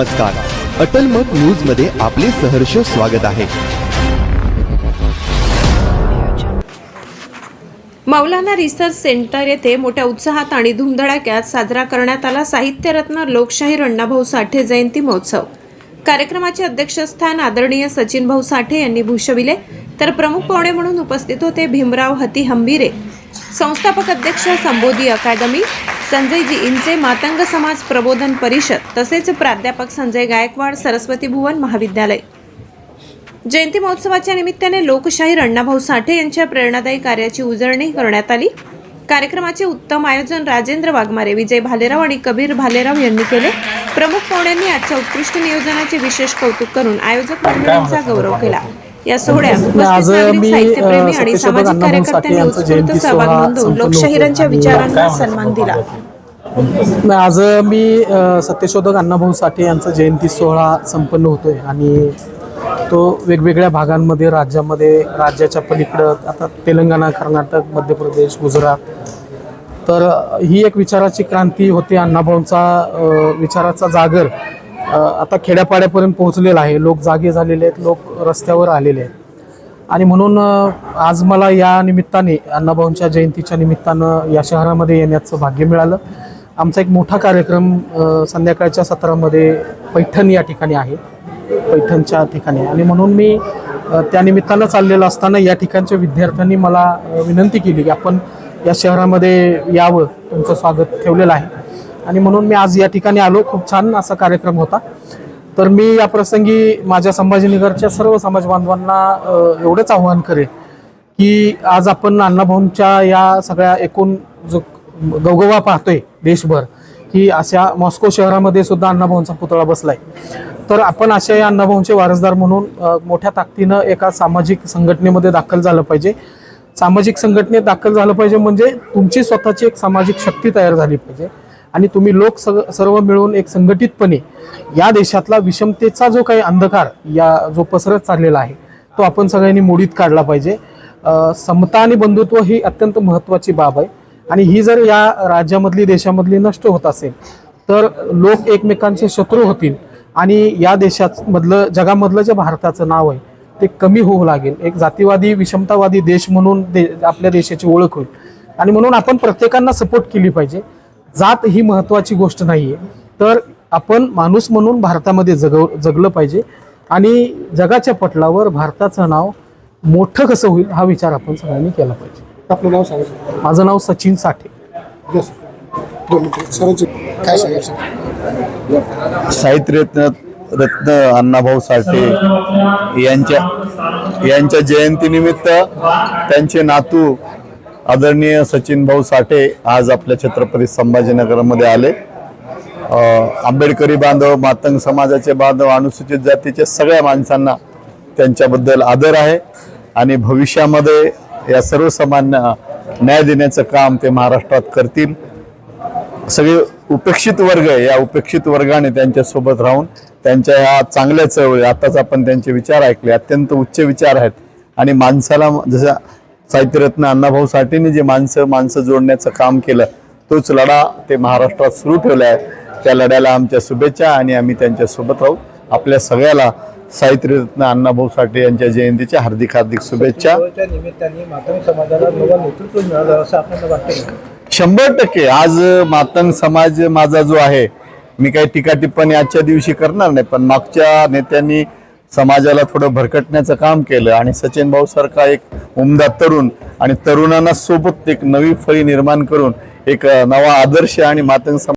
नमस्कार. अटल मत न्यूजमध्ये आपले सहर्ष स्वागत आहे. मौलाना रिसर्च सेंटर येथे मोठ्या उत्साहात आणि धुमधडाक्यात साजरा करण्यात आला साहित्यरत्न लोकशाहीर अण्णाभाऊ साठे जयंती महोत्सव. कार्यक्रमाचे अध्यक्षस्थान आदरणीय सचिन भाऊ साठे यांनी भूषविले. तर प्रमुख पाहुणे म्हणून उपस्थित होते भीमराव हती हंबीरे. संस्थापक अध्यक्ष संबोधी अकादमी. संजयजी इंचे मातंग समाज प्रबोधन परिषद तसेच प्राध्यापक संजय गायकवाड सरस्वती भुवन महाविद्यालय. जयंती महोत्सवाच्या निमित्ताने लोकशाहीर अण्णाभाऊ साठे यांच्या प्रेरणादायी कार्याची उजळणी करण्यात आली. कार्यक्रमाचे उत्तम आयोजन राजेंद्र वाघमारे विजय भालेराव आणि कबीर भालेराव यांनी केले. प्रमुख पाहुण्यांनी आजच्या उत्कृष्ट नियोजनाचे विशेष कौतुक करून आयोजक मंडळींचा गौरव केला. या सोहळ्यात आज मी, आणि सामाजिक अण्णाभाऊ साठे कार्यकर्त्यांनी यांचा उत्स्फूर्त जयंती सहभाग नोंदवून संपन्न लोकशाहीरांच्या. विचारांना सन्मान दिला. आज मी सत्यशोधक अण्णाभाऊ साठे यांचा जयंती सोहळा संपन्न होतोय आणि तो वेगवेगळ्या भागांमध्ये राज्यामध्ये राज्याच्या पलीकडं आता तेलंगणा कर्नाटक मध्य प्रदेश गुजरात तर ही एक विचाराची क्रांती होती अण्णाभाऊंचा विचाराचा जागर. आता खेड्यापाड्यापर्यंत पोहोचलेला आहे. लोक जागे झालेले आहेत लोक रस्त्यावर आलेले आहेत. आणि म्हणून आज मला या निमित्ताने अण्णाभाऊंच्या जयंतीच्या निमित्तानं या शहरामध्ये येण्याचं भाग्य मिळालं. आमचा एक मोठा कार्यक्रम संध्याकाळच्या सत्रामध्ये पैठण या ठिकाणी आहे. पैठणच्या ठिकाणी. आणि म्हणून मी त्या निमित्तानं चाललेलं असताना या ठिकाणच्या विद्यार्थ्यांनी मला विनंती केली की आपण या शहरामध्ये यावं. तुमचं स्वागत ठेवलेलं आहे. आणि म्हणून मी आज या ठिकाणी आलो. खूप छान असा कार्यक्रम होता. तर मी या प्रसंगी माझ्या संभाजीनगरच्या सर्व समाज बांधवांना एवढंच आव्हान करेन की आज आपण अण्णाभाऊंच्या या सगळ्या एकूण जो गवगवा पाहतोय देशभर की अशा मॉस्को शहरामध्ये सुद्धा अण्णाभाऊंचा पुतळा बसलाय. तर आपण अशा या अण्णाभाऊंचे वारसदार म्हणून मोठ्या ताकदीनं एका सामाजिक संघटनेमध्ये दाखल झालं पाहिजे. सामाजिक संघटनेत दाखल झालं पाहिजे म्हणजे तुमची स्वतःची एक सामाजिक शक्ती तयार झाली पाहिजे. आणि तुम्ही लोक सर्व मिळून एक संघटितपणे या देशातला विषमतेचा जो काही अंधकार या जो पसरत चाललेला आहे तो आपण सगळ्यांनी मोडीत काढला पाहिजे. समता आणि बंधुत्व ही अत्यंत महत्त्वाची बाब आहे. आणि ही जर या राज्यामधली देशामधली नष्ट होत असेल तर लोक एकमेकांचे शत्रू होतील आणि या देशामधलं जगामधलं जे भारताचं नाव आहे ते कमी होऊ लागेल. एक जातीवादी विषमतावादी देश म्हणून दे आपल्या देशाची ओळख होईल. आणि म्हणून आपण प्रत्येकांना सपोर्ट केली पाहिजे. जात ही महत्वाची गोष्ट नाही आहे तर आपण माणूस म्हणून भारतामध्ये जगव जगलं पाहिजे. आणि जगाच्या पटलावर भारताचं नाव मोठं कसं होईल हा विचार आपण सगळ्यांनी केला पाहिजे. आपलं नाव सांगा माझं नाव सचिन साठे. यस दोन मिनिटं. सरांचे काय सांगायचं साहित्यरत्न रत्न अण्णाभाऊ साठे यांच्या यांच्या जयंतीनिमित्त त्यांचे नातू आदरणीय सचिन भाऊ साठे आज आपल्या छत्रपती संभाजीनगरमध्ये आले. आंबेडकरी बांधव मातंग समाजाचे बांधव अनुसूचित जातीच्या सगळ्या माणसांना त्यांच्याबद्दल आदर आहे. आणि भविष्यामध्ये या सर्वसामान्य न्याय देण्याचं काम ते महाराष्ट्रात करतील. सगळे उपेक्षित वर्ग आहे. या उपेक्षित वर्गाने त्यांच्यासोबत राहून त्यांच्या ह्या चांगल्या चळवळी आताच आपण त्यांचे विचार ऐकले अत्यंत उच्च विचार आहेत. आणि माणसाला जसं साहित्यरत्न अण्णाभाऊ साठेने जे माणसं माणसं जोडण्याचं काम केलं तोच लढा ते महाराष्ट्रात सुरू ठेवला आहे त्या लढ्याला आमच्या शुभेच्छा आणि आम्ही त्यांच्यासोबत राहू. आपल्या सगळ्याला साहित्यरत्न अण्णाभाऊ साठे यांच्या जयंतीच्या हार्दिक हार्दिक शुभेच्छा. त्या निमित्ताने मातंग समाजाला नवं नेतृत्व मिळालं असं आपल्याला वाटतं का? शंभर टक्के. आज मातंग समाज माझा जो आहे मी काही टीका टिप्पणी आजच्या दिवशी करणार नाही पण मागच्या नेत्यांनी समाजाला थोडं भरकटण्याचं काम केलं आणि सचिन भाऊ सारखा एक उमदा तरुण आणि तरुणांना सोबत एक नवी फळी निर्माण करून एक नवा आदर्श आणि मातंग